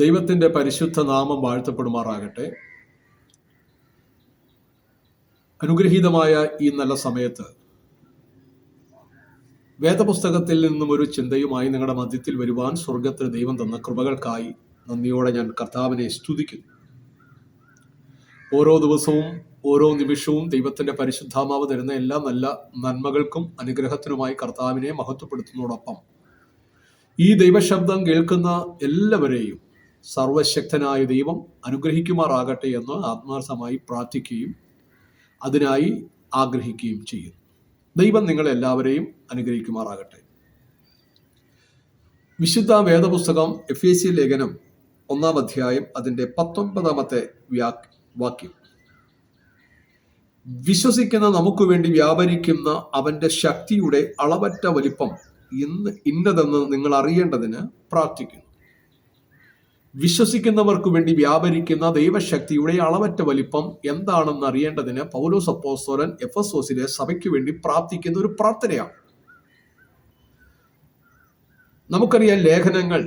ദൈവത്തിന്റെ പരിശുദ്ധ നാമം വാഴ്ത്തപ്പെടുമാറാകട്ടെ. അനുഗ്രഹീതമായ ഈ നല്ല സമയത്ത് വേദപുസ്തകത്തിൽ നിന്നും ഒരു ചിന്തയുമായി നിങ്ങളുടെ മധ്യത്തിൽ വരുവാൻ സ്വർഗത്തിൽ ദൈവം തന്ന കൃപകൾക്കായി നന്ദിയോടെ ഞാൻ കർത്താവിനെ സ്തുതിക്കുന്നു. ഓരോ ദിവസവും ഓരോ നിമിഷവും ദൈവത്തിന്റെ പരിശുദ്ധാമാവ് തരുന്ന എല്ലാ നല്ല നന്മകൾക്കും അനുഗ്രഹത്തിനുമായി കർത്താവിനെ മഹത്വപ്പെടുത്തുന്നതോടൊപ്പം ഈ ദൈവശബ്ദം കേൾക്കുന്ന എല്ലാവരെയും സർവശക്തനായ ദൈവം അനുഗ്രഹിക്കുമാറാകട്ടെ എന്ന് ആത്മാർത്ഥമായി പ്രാർത്ഥിക്കുകയും അതിനായി ആഗ്രഹിക്കുകയും ചെയ്യുന്നു. ദൈവം നിങ്ങളെല്ലാവരെയും അനുഗ്രഹിക്കുമാറാകട്ടെ. വിശുദ്ധ വേദപുസ്തകം എഫ് എ സി ലേഖനം ഒന്നാം അധ്യായം അതിന്റെ പത്തൊൻപതാമത്തെ വ്യാ വാക്യം. വിശ്വസിക്കുന്ന നമുക്ക് വേണ്ടി വ്യാപരിക്കുന്ന അവന്റെ ശക്തിയുടെ അളവറ്റ വലിപ്പം ഇന്ന് ഇന്നതെന്ന് നിങ്ങൾ അറിയേണ്ടതിന് പ്രാർത്ഥിക്കുന്നു. വിശ്വസിക്കുന്നവർക്ക് വേണ്ടി വ്യാപരിക്കുന്ന ദൈവശക്തിയുടെ അളവറ്റ വലിപ്പം എന്താണെന്ന് അറിയേണ്ടതിന് പൗലോസ് അപ്പോസ്തോലൻ എഫ് എസ് ഓസിലെ സഭയ്ക്ക് വേണ്ടി പ്രാർത്ഥിക്കുന്ന ഒരു പ്രാർത്ഥനയാണ്. നമുക്കറിയാം ലേഖനങ്ങൾ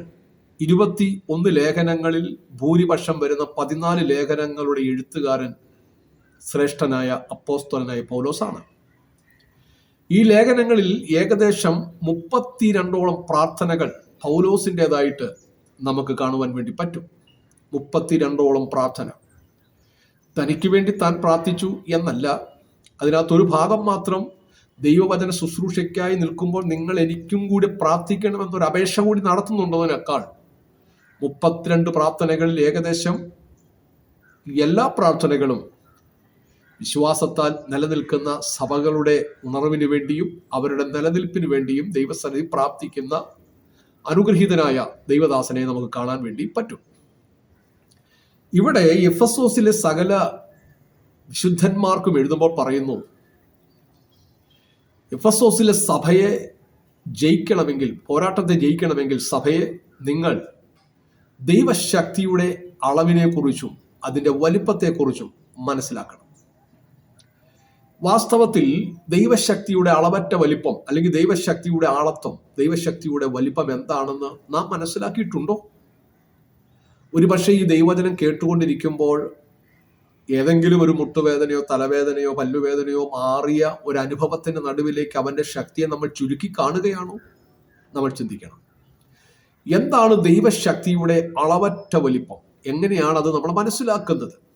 ഇരുപത്തി ഒന്ന് ലേഖനങ്ങളിൽ ഭൂരിപക്ഷം വരുന്ന പതിനാല് ലേഖനങ്ങളുടെ എഴുത്തുകാരൻ ശ്രേഷ്ഠനായ അപ്പോസ്തോലനായ പൗലോസാണ്. ഈ ലേഖനങ്ങളിൽ ഏകദേശം മുപ്പത്തിരണ്ടോളം പ്രാർത്ഥനകൾ പൗലോസിന്റെതായിട്ട് നമുക്ക് കാണുവാൻ വേണ്ടി പറ്റും. മുപ്പത്തിരണ്ടോളം പ്രാർത്ഥന. തനിക്ക് വേണ്ടി താൻ പ്രാർത്ഥിച്ചു എന്നല്ല. അതിനകത്തൊരു ഭാഗം മാത്രം ദൈവവചന ശുശ്രൂഷയ്ക്കായി നിൽക്കുമ്പോൾ നിങ്ങൾ എനിക്കും കൂടി പ്രാർത്ഥിക്കണമെന്നൊരു അപേക്ഷ കൂടി നടത്തുന്നുണ്ടതിനേക്കാൾ മുപ്പത്തിരണ്ട് പ്രാർത്ഥനകളിൽ ഏകദേശം എല്ലാ പ്രാർത്ഥനകളും വിശ്വാസത്താൽ നിലനിൽക്കുന്ന സഭകളുടെ ഉണർവിന് വേണ്ടിയും അവരുടെ നിലനിൽപ്പിന് വേണ്ടിയും ദൈവസന്നിധി പ്രാർത്ഥിക്കുന്ന അനുഗ്രഹീതനായ ദൈവദാസനെ നമുക്ക് കാണാൻ വേണ്ടി പറ്റും. ഇവിടെ എഫ് എസ് ഓസിലെ സകല വിശുദ്ധന്മാർക്കും എഴുതുമ്പോൾ പറയുന്നു എഫ് എസ് ഓസിലെ സഭയെ ജയിക്കണമെങ്കിൽ പോരാട്ടത്തെ ജയിക്കണമെങ്കിൽ സഭയെ നിങ്ങൾ ദൈവശക്തിയുടെ അളവിനെക്കുറിച്ചും അതിന്റെ വലിപ്പത്തെക്കുറിച്ചും മനസ്സിലാക്കണം. വാസ്തവത്തിൽ ദൈവശക്തിയുടെ അളവറ്റ വലിപ്പം അല്ലെങ്കിൽ ദൈവശക്തിയുടെ ആളത്വം ദൈവശക്തിയുടെ വലിപ്പം എന്താണെന്ന് നാം മനസ്സിലാക്കിയിട്ടുണ്ടോ? ഒരുപക്ഷെ ഈ ദൈവചനം കേട്ടുകൊണ്ടിരിക്കുമ്പോൾ ഏതെങ്കിലും ഒരു മുട്ടുവേദനയോ തലവേദനയോ പല്ലുവേദനയോ മാറിയ ഒരു അനുഭവത്തിന്റെ നടുവിലേക്ക് അവന്റെ ശക്തിയെ നമ്മൾ ചുരുക്കി കാണുകയാണോ? നമ്മൾ ചിന്തിക്കണം. എന്താണ് ദൈവശക്തിയുടെ അളവറ്റ വലിപ്പം? എങ്ങനെയാണ് അത് നമ്മൾ മനസ്സിലാക്കുന്നത്?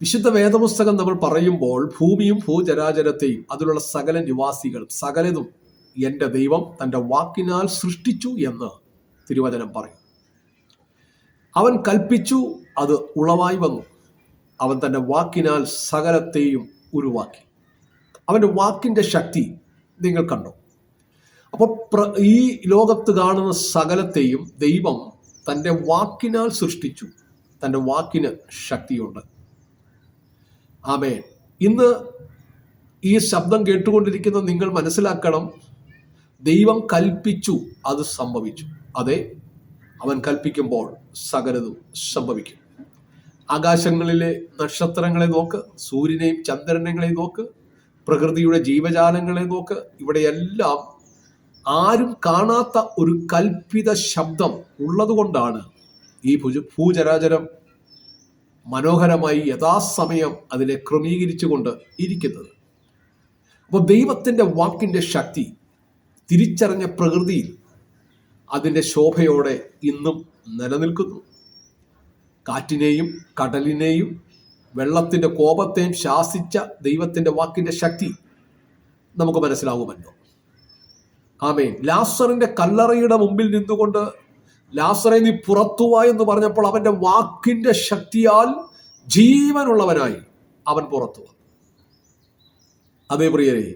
വിശുദ്ധ വേദപുസ്തകം നമ്മൾ പറയുമ്പോൾ ഭൂമിയും ഭൂചരാചരത്തെയും അതിലുള്ള സകല നിവാസികളും സകലതും എന്റെ ദൈവം തന്റെ വാക്കിനാൽ സൃഷ്ടിച്ചു എന്ന് തിരുവചനം പറയും. അവൻ കൽപ്പിച്ചു അത് ഉളവായി വന്നു. അവൻ തന്റെ വാക്കിനാൽ സകലത്തെയും ഉരുവാക്കി. അവന്റെ വാക്കിന്റെ ശക്തി നിങ്ങൾ കണ്ടു? അപ്പോൾ ഈ ലോകത്ത് കാണുന്ന സകലത്തെയും ദൈവം തന്റെ വാക്കിനാൽ സൃഷ്ടിച്ചു. തന്റെ വാക്കിന് ശക്തിയുണ്ട്. ആമേ ഇന്ന് ഈ ശബ്ദം കേട്ടുകൊണ്ടിരിക്കുന്ന നിങ്ങൾ മനസ്സിലാക്കണം ദൈവം കൽപ്പിച്ചു അത് സംഭവിച്ചു. അതെ അവൻ കൽപ്പിക്കുമ്പോൾ സകലതും സംഭവിക്കും. ആകാശങ്ങളിലെ നക്ഷത്രങ്ങളെ നോക്ക് സൂര്യനെയും ചന്ദ്രനെയും നോക്ക് പ്രകൃതിയുടെ ജീവജാലങ്ങളെ നോക്ക്. ഇവിടെയെല്ലാം ആരും കാണാത്ത ഒരു കൽപ്പിത ശബ്ദം ഉള്ളതുകൊണ്ടാണ് ഈ ഭുജ ഭൂചരാചരം മനോഹരമായി യഥാസമയം അതിനെ ക്രമീകരിച്ചുകൊണ്ട് ഇരിക്കുന്നത്. അപ്പോൾ ദൈവത്തിന്റെ വാക്കിന്റെ ശക്തി തിരിച്ചറിഞ്ഞ പ്രകൃതിയിൽ അതിന്റെ ശോഭയോടെ ഇന്നും നിലനിൽക്കുന്നു. കാറ്റിനെയും കടലിനെയും വെള്ളത്തിന്റെ കോപത്തെയും ശാസിച്ച ദൈവത്തിന്റെ വാക്കിന്റെ ശക്തി നമുക്ക് മനസ്സിലാകുമല്ലോ ആമേൻ. ലാസറിന്റെ കല്ലറയുടെ മുമ്പിൽ നിന്നുകൊണ്ട് ലാസറെ നീ പുറത്തുവാ എന്ന് പറഞ്ഞപ്പോൾ അവന്റെ വാക്കിന്റെ ശക്തിയാൽ ജീവനുള്ളവനായി അവൻ പുറത്തു അതേ പ്രിയരെ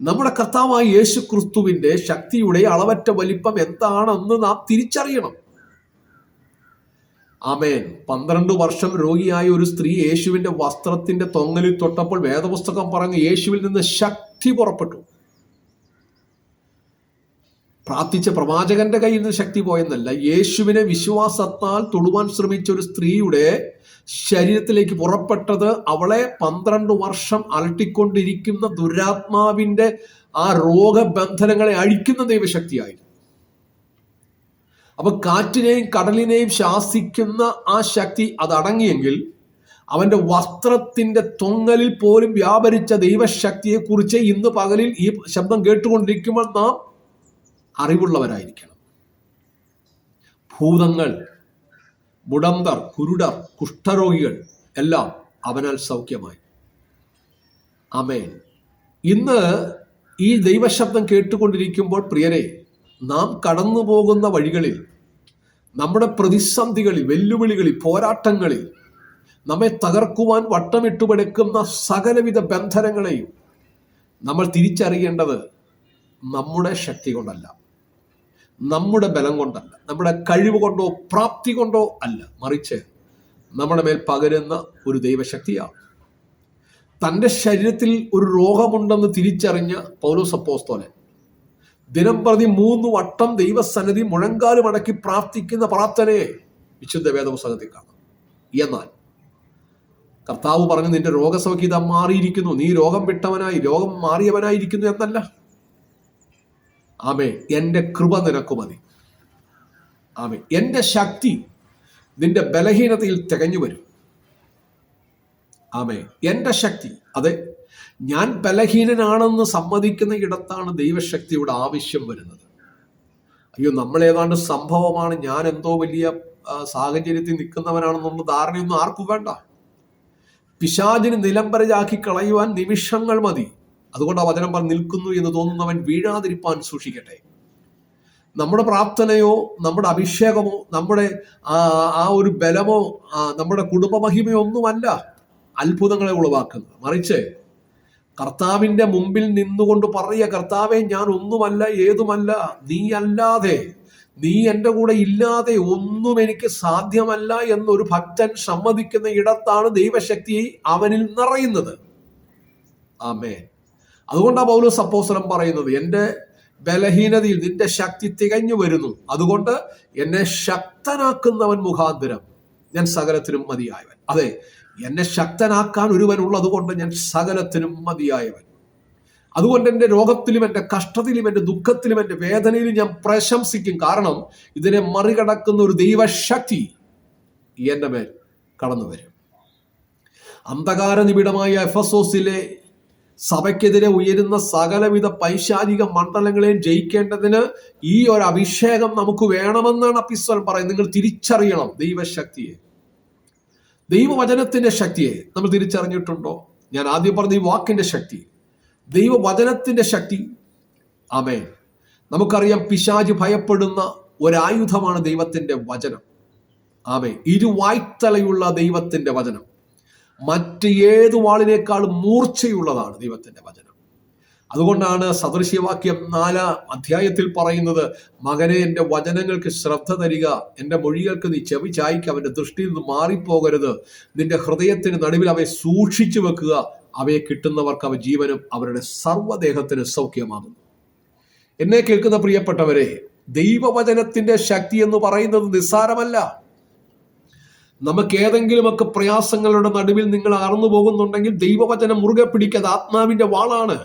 നമ്മുടെ കർത്താവായ യേശു ക്രിസ്തുവിന്റെ ശക്തിയുടെ അളവറ്റ വലിപ്പം എന്താണെന്ന് നാം തിരിച്ചറിയണം. ആമേൻ. പന്ത്രണ്ട് വർഷം രോഗിയായ ഒരു സ്ത്രീ യേശുവിന്റെ വസ്ത്രത്തിന്റെ തൊങ്ങലിൽ തൊട്ടപ്പോൾ വേദപുസ്തകം പറഞ്ഞ് യേശുവിൽ നിന്ന് ശക്തി പുറപ്പെട്ടു. പ്രാർത്ഥിച്ച പ്രവാചകന്റെ കയ്യിൽ നിന്ന് ശക്തി പോയെന്നല്ല. യേശുവിനെ വിശ്വാസത്താൽ തൊടുവാൻ ശ്രമിച്ച ഒരു സ്ത്രീയുടെ ശരീരത്തിലേക്ക് പുറപ്പെട്ടത് അവളെ പന്ത്രണ്ട് വർഷം അലട്ടിക്കൊണ്ടിരിക്കുന്ന ദുരാത്മാവിന്റെ ആ രോഗബന്ധനങ്ങളെ അഴിക്കുന്ന ദൈവശക്തിയായിരുന്നു. അപ്പൊ കാറ്റിനെയും കടലിനെയും ശാസിക്കുന്ന ആ ശക്തി അതടങ്ങിയെങ്കിൽ അവന്റെ വസ്ത്രത്തിന്റെ തൊങ്ങലിൽ പോലും വ്യാപരിച്ച ദൈവശക്തിയെക്കുറിച്ച് ഇന്ന് പകലിൽ ഈ ശബ്ദം കേട്ടുകൊണ്ടിരിക്കുമ്പോൾ നാം അറിവുള്ളവരായിരിക്കണം. ഭൂതങ്ങൾ മുടന്തർ കുരുടർ കുഷ്ഠരോഗികൾ എല്ലാം അവനാൽ സൗഖ്യമായി. അമേൻ ഇന്ന് ഈ ദൈവശബ്ദം കേട്ടുകൊണ്ടിരിക്കുമ്പോൾ പ്രിയരെ നാം കടന്നു പോകുന്ന വഴികളിൽ നമ്മുടെ പ്രതിസന്ധികളിൽ വെല്ലുവിളികളിൽ പോരാട്ടങ്ങളിൽ നമ്മെ തകർക്കുവാൻ വട്ടമിട്ടുപെടുക്കുന്ന സകലവിധ ബന്ധനങ്ങളെയും നമ്മൾ തിരിച്ചറിയേണ്ടത് നമ്മുടെ ശക്തി കൊണ്ടല്ല. നമ്മുടെ ബലം കൊണ്ടല്ല നമ്മുടെ കഴിവ് കൊണ്ടോ പ്രാപ്തി കൊണ്ടോ അല്ല മറിച്ച് നമ്മുടെ മേൽ പകരുന്ന ഒരു ദൈവശക്തിയാണ്. തന്റെ ശരീരത്തിൽ ഒരു രോഗമുണ്ടെന്ന് തിരിച്ചറിഞ്ഞ പൗലോസ് അപ്പോസ്തോലൻ ദിനം പ്രതി മൂന്ന് വട്ടം ദൈവസന്നിധി മുഴങ്കാൽ മടക്കി പ്രാർത്ഥിക്കുന്ന പ്രാർത്ഥനയെ വിശുദ്ധ വേദപുസ്തകത്തിൽ കാണാം. എന്നാൽ കർത്താവ് പറഞ്ഞു നിന്റെ രോഗസൗഖ്യത മാറിയിരിക്കുന്നു. നീ രോഗം വിട്ടവനായി രോഗം മാറിയവനായിരിക്കുന്നു എന്നല്ല. ആമേ എന്റെ കൃപ നിനക്ക് മതി. ആമേ എന്റെ ശക്തി നിന്റെ ബലഹീനതയിൽ തികഞ്ഞു വരും. ആമേ എന്റെ ശക്തി അതെ ഞാൻ ബലഹീനനാണെന്ന് സമ്മതിക്കുന്ന ഇടത്താണ് ദൈവശക്തിയുടെ ആവശ്യം വരുന്നത്. അയ്യോ നമ്മൾ ഏതാണ്ട് സംഭവമാണ്. ഞാൻ എന്തോ വലിയ സാഹചര്യത്തിൽ നിൽക്കുന്നവനാണെന്നുള്ള ധാരണയൊന്നും ആർക്കും വേണ്ട. പിശാചിന് നിലംബരജാക്കി കളയുവാൻ നിമിഷങ്ങൾ മതി. അതുകൊണ്ട് ആ വചനം പറഞ്ഞു നിൽക്കുന്നു എന്ന് തോന്നുന്നവൻ വീഴാതിരിപ്പാൻ സൂക്ഷിക്കട്ടെ. നമ്മുടെ പ്രാർത്ഥനയോ നമ്മുടെ അഭിഷേകമോ നമ്മുടെ ആ ഒരു ബലമോ നമ്മുടെ കുടുംബമഹിമയോ ഒന്നുമല്ല അത്ഭുതങ്ങളെ ഉളവാക്കുന്നത്. മറിച്ച് കർത്താവിന്റെ മുമ്പിൽ നിന്നുകൊണ്ട് പറയുക കർത്താവെ ഞാൻ ഒന്നുമല്ല ഏതുമല്ല നീ അല്ലാതെ നീ എന്റെ കൂടെ ഇല്ലാതെ ഒന്നും എനിക്ക് സാധ്യമല്ല എന്നൊരു ഭക്തൻ സമ്മതിക്കുന്ന ഇടത്താണ് ദൈവശക്തി അവനിൽ നിറയുന്നത്. ആമേ അതുകൊണ്ടാണ് പൗലോസ് അപ്പോസ്തലം പറയുന്നത് എന്റെ ബലഹീനതയിൽ നിന്റെ ശക്തി തികഞ്ഞു വരുന്നു. അതുകൊണ്ട് എന്നെ ശക്തനാക്കുന്നവൻ മുഖാന്തരം ഞാൻ സകലത്തിനും മതിയായവൻ. അതെ എന്നെ ശക്തനാക്കാൻ ഒരുവൻ ഉള്ളതുകൊണ്ട് ഞാൻ സകലത്തിനും മതിയായവൻ. അതുകൊണ്ട് എന്റെ രോഗത്തിലും എന്റെ കഷ്ടത്തിലും എന്റെ ദുഃഖത്തിലും എന്റെ വേദനയിലും ഞാൻ പ്രശംസിക്കും. കാരണം ഇതിനെ മറികടക്കുന്ന ഒരു ദൈവശക്തി എന്റെ മേൽ കടന്നു വരും അന്ധകാര നിബിഡമായ എഫസോസിലെ സഭയ്ക്കെതിരെ ഉയരുന്ന സകലവിധ പൈശാചിക മണ്ഡലങ്ങളെയും ജയിക്കേണ്ടതിന് ഈ ഒരു അഭിഷേകം നമുക്ക് വേണമെന്നാണ് അപ്പിസ്വൽ പറയുന്നത്. നിങ്ങൾ തിരിച്ചറിയണം ദൈവശക്തിയെ. ദൈവവചനത്തിന്റെ ശക്തിയെ. നമ്മൾ തിരിച്ചറിഞ്ഞിട്ടുണ്ടോ? ഞാൻ ആദ്യം പറഞ്ഞ ഈ വാക്കിന്റെ ശക്തി. ദൈവവചനത്തിന്റെ ശക്തി. ആമേ നമുക്കറിയാം പിശാജ് ഭയപ്പെടുന്ന ഒരായുധമാണ് ദൈവത്തിന്റെ വചനം. ആമേ ഇരുവായ്ത്തലയുള്ള ദൈവത്തിന്റെ വചനം. മറ്റ് ഏത് വാളിനേക്കാളും മൂർച്ചയുള്ളതാണ് ദൈവത്തിന്റെ വചനം. അതുകൊണ്ടാണ് സദൃശ്യവാക്യം നാലാം അധ്യായത്തിൽ പറയുന്നത് മകനെ എന്റെ വചനങ്ങൾക്ക് ശ്രദ്ധ തരിക എന്റെ മൊഴികൾക്ക് നീ ചെവി ചായ്ക്ക് അവന്റെ ദൃഷ്ടിയിൽ നിന്ന് മാറിപ്പോകരുത്. നിന്റെ ഹൃദയത്തിന് നടുവിൽ അവയെ സൂക്ഷിച്ചു വെക്കുക അവയെ കിട്ടുന്നവർക്ക് അവ ജീവനും അവരുടെ സർവദേഹത്തിന് സൗഖ്യമാകുന്നു. എന്നെ കേൾക്കുന്ന പ്രിയപ്പെട്ടവരെ ദൈവവചനത്തിന്റെ ശക്തി എന്ന് പറയുന്നത് നിസ്സാരമല്ല. നമുക്ക് ഏതെങ്കിലുമൊക്കെ പ്രയാസങ്ങളുടെ നടുവിൽ നിങ്ങൾ അറന്നു പോകുന്നുണ്ടെങ്കിൽ ദൈവവചനം മുറുകെ പിടിക്കാതെ ആത്മാവിന്റെ വാളാണ്.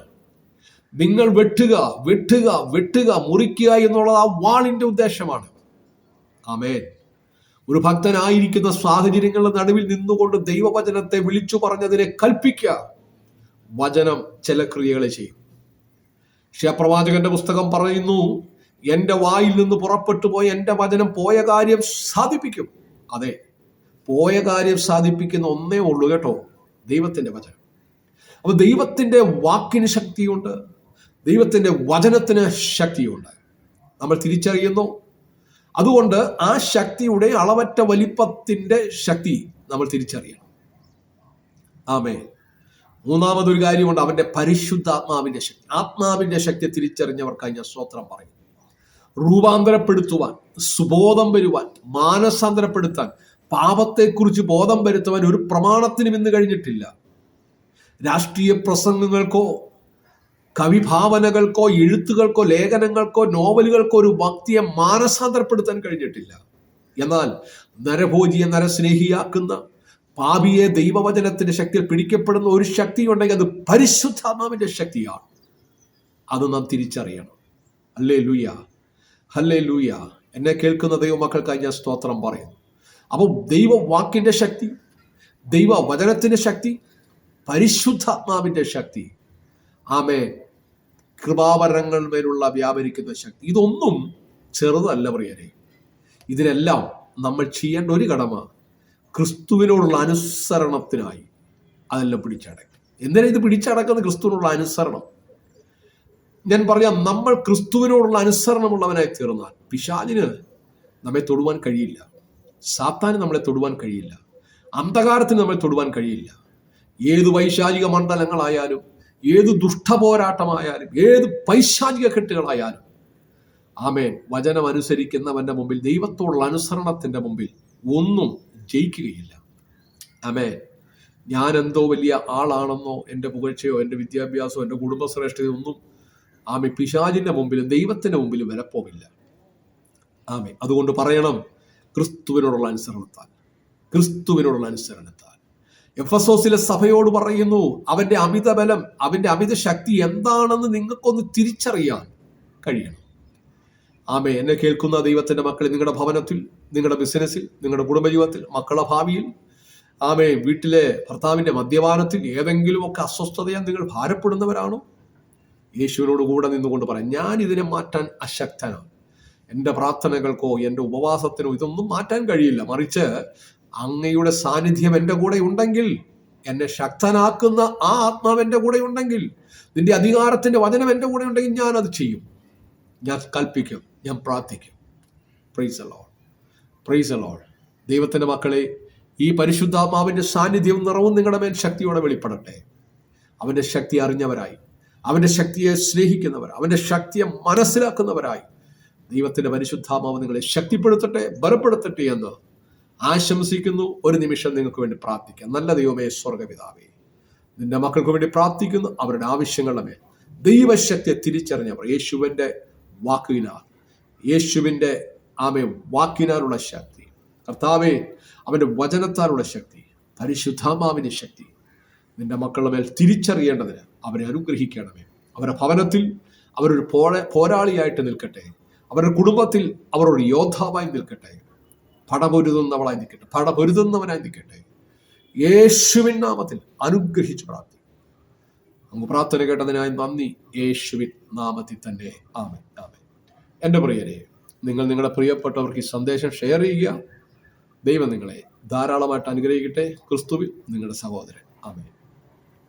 നിങ്ങൾ വെട്ടുക വെട്ടുക വെട്ടുക മുറിക്കുക എന്നുള്ളത് ആ വാളിന്റെ ഉദ്ദേശമാണ്. ആമേൻ. ഒരു ഭക്തനായിരിക്കുന്ന സാഹചര്യങ്ങളുടെ നടുവിൽ നിന്നുകൊണ്ട് ദൈവവചനത്തെ വിളിച്ചു പറഞ്ഞതിനെ കൽപ്പിക്കുക. വചനം ചില ക്രിയകളെ ചെയ്യും. ക്ഷയപ്രവാചകന്റെ പുസ്തകം പറയുന്നു എന്റെ വായിൽ നിന്ന് പുറപ്പെട്ടു പോയ എന്റെ വചനം പോയ കാര്യം സാധിപ്പിക്കും. അതെ. പോയ കാര്യം സാധിപ്പിക്കുന്ന ഒന്നേ ഉള്ളൂ കേട്ടോ ദൈവത്തിന്റെ വചനം. അപ്പൊ ദൈവത്തിന്റെ വാക്കിന് ശക്തിയുണ്ട്. ദൈവത്തിന്റെ വചനത്തിന് ശക്തിയുണ്ട്. നമ്മൾ തിരിച്ചറിയുന്നു. അതുകൊണ്ട് ആ ശക്തിയുടെ അളവറ്റ വലിപ്പത്തിന്റെ ശക്തി നമ്മൾ തിരിച്ചറിയണം. ആമേ മൂന്നാമതൊരു കാര്യമുണ്ട് അവന്റെ പരിശുദ്ധാത്മാവിന്റെ ശക്തി. ആത്മാവിന്റെ ശക്തി തിരിച്ചറിഞ്ഞവർക്കായി ഞാൻ സ്വോത്രം പറയും. രൂപാന്തരപ്പെടുത്തുവാൻ സുബോധം വരുവാൻ മാനസാന്തരപ്പെടുത്താൻ പാപത്തെക്കുറിച്ച് ബോധം വരുത്തുവാൻ ഒരു പ്രമാണത്തിനും ഇന്ന് കഴിഞ്ഞിട്ടില്ല. രാഷ്ട്രീയ പ്രസംഗങ്ങൾക്കോ കവിഭാവനകൾക്കോ എഴുത്തുകൾക്കോ ലേഖനങ്ങൾക്കോ നോവലുകൾക്കോ ഒരു ഭക്തിയെ മാനസാന്തരപ്പെടുത്താൻ കഴിഞ്ഞിട്ടില്ല. എന്നാൽ നരഭോജിയെ നരസ്നേഹിയാക്കുന്ന പാപിയെ ദൈവവചനത്തിന്റെ ശക്തിയിൽ പിടിക്കപ്പെടുന്ന ഒരു ശക്തി ഉണ്ടെങ്കിൽ അത് പരിശുദ്ധാത്മാവിന്റെ ശക്തിയാണ്. അത് നാം തിരിച്ചറിയണം. അല്ലേ ലൂയ ഹല്ലേ ലൂയ എന്നെ കേൾക്കുന്ന ദൈവമക്കൾക്കായി ഞാൻ സ്തോത്രം പറയുന്നു. അപ്പോൾ ദൈവവാക്കിന്റെ ശക്തി ദൈവ വചനത്തിന്റെ ശക്തി പരിശുദ്ധാത്മാവിന്റെ ശക്തി ആമേ കൃപാവരങ്ങൾ മേലുള്ള വ്യാപരിക്കുന്ന ശക്തി. ഇതൊന്നും ചെറുതല്ല പ്രിയരെ. ഇതിനെല്ലാം നമ്മൾ ചെയ്യേണ്ട ഒരു കടമ ക്രിസ്തുവിനോടുള്ള അനുസരണത്തിനായി അതെല്ലാം പിടിച്ചടക്കും എന്തിനാ ഇത് പിടിച്ചടക്കുന്നത് ക്രിസ്തുവിനോടുള്ള അനുസരണം? ഞാൻ പറയാം നമ്മൾ ക്രിസ്തുവിനോടുള്ള അനുസരണമുള്ളവനായി തീർന്നാൽ പിശാചിന് നമ്മെ തൊടുവാൻ കഴിയില്ല. സാത്താന് നമ്മളെ തൊടുവാൻ കഴിയില്ല. അന്ധകാരത്തിന് നമ്മൾ തൊടുവാൻ കഴിയില്ല. ഏത് വൈശാലിക മണ്ഡലങ്ങളായാലും ഏത് ദുഷ്ടപോരാട്ടമായാലും ഏത് പൈശാചിക കെട്ടുകളായാലും ആമേൻ. വചനം അനുസരിക്കുന്നവന്റെ മുമ്പിൽ ദൈവത്തോടുള്ള അനുസരണത്തിന്റെ മുമ്പിൽ ഒന്നും ജയിക്കുകയില്ല. ആമേൻ. ഞാൻ എന്തോ വലിയ ആളാണെന്നോ എന്റെ പുകഴ്ചയോ എന്റെ വിദ്യാഭ്യാസമോ എന്റെ കുടുംബശ്രേഷ്ഠതയോ ഒന്നും ആമെ പിശാചിന്റെ മുമ്പിലും ദൈവത്തിന്റെ മുമ്പിലും വിലപ്പോവില്ല ആമേ അതുകൊണ്ട് പറയണം ക്രിസ്തുവിനോടുള്ള അനുസരണത്താൽ. ക്രിസ്തുവിനോടുള്ള അനുസരണത്താൽ. എഫ് എസ് ഓസിലെ സഭയോട് പറയുന്നു അവന്റെ അമിത ബലം അവന്റെ അമിത ശക്തി എന്താണെന്ന് നിങ്ങൾക്കൊന്ന് തിരിച്ചറിയാൻ കഴിയണം. ആമേ എന്നെ കേൾക്കുന്ന ദൈവത്തിന്റെ മക്കൾ നിങ്ങളുടെ ഭവനത്തിൽ നിങ്ങളുടെ ബിസിനസ്സിൽ നിങ്ങളുടെ കുടുംബജീവിതത്തിൽ മക്കളുടെ ഭാവിയിൽ ആമേ വീട്ടിലെ ഭർത്താവിന്റെ മദ്യപാനത്തിൽ ഏതെങ്കിലുമൊക്കെ അസ്വസ്ഥതയാൽ നിങ്ങൾ ഭാരപ്പെടുന്നവരാണോ? യേശുവിനോട് കൂടെ നിന്നുകൊണ്ട് പറയാം ഞാൻ ഇതിനെ മാറ്റാൻ അശക്തനാണ്. എന്റെ പ്രാർത്ഥനകൾക്കോ എന്റെ ഉപവാസത്തിനോ ഇതൊന്നും മാറ്റാൻ കഴിയില്ല. മറിച്ച് അങ്ങയുടെ സാന്നിധ്യം എന്റെ കൂടെ ഉണ്ടെങ്കിൽ എന്നെ ശക്തനാക്കുന്ന ആ ആത്മാവ് എന്റെ കൂടെ ഉണ്ടെങ്കിൽ നിന്റെ അധികാരത്തിന്റെ വചനം എന്റെ കൂടെ ഉണ്ടെങ്കിൽ ഞാൻ അത് ചെയ്യും. ഞാൻ കൽപ്പിക്കും ഞാൻ പ്രാർത്ഥിക്കും. പ്രൈസ് അലോൾ പ്രൈസ് അലോൾ ദൈവത്തിന്റെ മക്കളെ ഈ പരിശുദ്ധാത്മാവിന്റെ സാന്നിധ്യവും നിറവും നിങ്ങളുടെ മേൽ ശക്തിയോടെ വെളിപ്പെടട്ടെ. അവന്റെ ശക്തി അറിഞ്ഞവരായി. അവന്റെ ശക്തിയെ സ്നേഹിക്കുന്നവർ അവന്റെ ശക്തിയെ മനസ്സിലാക്കുന്നവരായി. ദൈവത്തിന്റെ പരിശുദ്ധാമാവ് നിങ്ങളെ ശക്തിപ്പെടുത്തട്ടെ ബലപ്പെടുത്തട്ടെ എന്ന് ആശംസിക്കുന്നു. ഒരു നിമിഷം നിങ്ങൾക്ക് വേണ്ടി പ്രാർത്ഥിക്കാം. നല്ല ദൈവമേ സ്വർഗപിതാവേ നിന്റെ മക്കൾക്ക് വേണ്ടി പ്രാർത്ഥിക്കുന്നു. അവരുടെ ആവശ്യങ്ങളുടെ മേൽ ദൈവശക്തിയെ തിരിച്ചറിഞ്ഞവർ യേശുവിന്റെ വാക്കിനാൽ യേശുവിന്റെ ആമെ വാക്കിനാലുള്ള ശക്തി. കർത്താവെ അവന്റെ വചനത്താലുള്ള ശക്തി പരിശുദ്ധാമാവിന്റെ ശക്തി നിന്റെ മക്കളുടെ മേൽ തിരിച്ചറിയേണ്ടതിന് അവരെ അനുഗ്രഹിക്കണമേ. അവരുടെ ഭവനത്തിൽ അവരൊരു പോരാ പോരാളിയായിട്ട് നിൽക്കട്ടെ. അവരുടെ കുടുംബത്തിൽ അവർ ഒരു യോദ്ധാവായി നിൽക്കട്ടെ. പടപൊരുതുന്നവളായി നിൽക്കട്ടെ. പടപൊരുതുന്നവനായി നിൽക്കട്ടെ. യേശുവിൻ നാമത്തിൽ അനുഗ്രഹിച്ച് പ്രാർത്ഥി നമുക്ക് പ്രാർത്ഥന കേട്ടതിനായി നന്ദി. യേശുവിൻ നാമത്തിൽ തന്നെ. ആമൻ. ആമൻ. എന്റെ പ്രിയരെ നിങ്ങൾ നിങ്ങളുടെ പ്രിയപ്പെട്ടവർക്ക് ഈ സന്ദേശം ഷെയർ ചെയ്യുക. ദൈവം നിങ്ങളെ ധാരാളമായിട്ട് അനുഗ്രഹിക്കട്ടെ. ക്രിസ്തുവിൽ നിങ്ങളുടെ സഹോദരൻ. ആമേൻ.